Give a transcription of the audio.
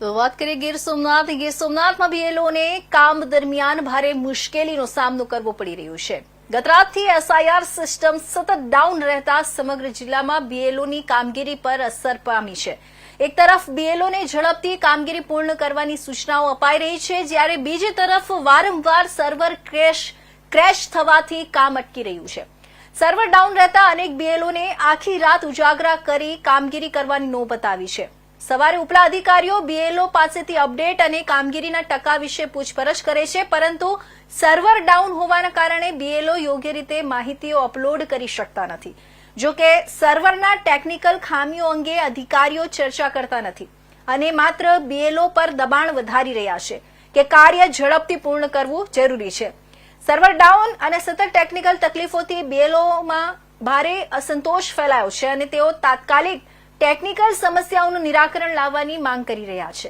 વાત કરીએ ગીર સોમનાથ. ગીર સોમનાથમાં બીએલઓને કામ દરમિયાન ભારે મુશ્કેલીનો સામનો કરવો પડી રહ્યો છે. ગતરાતથી એસઆઈઆર સિસ્ટમ સતત ડાઉન રહેતા સમગ્ર જિલ્લામાં બીએલઓની કામગીરી પર અસર પામી છે. એક તરફ બીએલઓને ઝડપથી કામગીરી પૂર્ણ કરવાની સૂચનાઓ અપાઈ રહી છે, જ્યારે બીજી તરફ વારંવાર સર્વર ક્રેશ ક્રેશ થવાથી કામ અટકી રહ્યું છે. સર્વર ડાઉન રહેતા અનેક બીએલઓને આખી રાત ઉજાગરા કરી કામગીરી કરવાની નોબત આવી છે. સવારે ઉપલા અધિકારીઓ બીએલઓ પાસેથી અપડેટ અને કામગીરીના ટકા વિશે પૂછપરછ કરે છે, પરંતુ સર્વર ડાઉન હોવાના કારણે બીએલઓ યોગ્ય રીતે માહિતીઓ અપલોડ કરી શકતા નથી. જો કે સર્વરના ટેકનિકલ ખામીઓ અંગે અધિકારીઓ ચર્ચા કરતા નથી અને માત્ર બીએલઓ પર દબાણ વધારી રહ્યા છે કે કાર્ય ઝડપથી પૂર્ણ કરવું જરૂરી છે. સર્વર ડાઉન અને સતત ટેકનિકલ તકલીફોથી બીએલઓમાં ભારે અસંતોષ ફેલાયો છે અને તેઓ તાત્કાલિક ટેકનિકલ સમસ્યાઓનું નિરાકરણ લાવવાની માંગ કરી રહ્યા છે.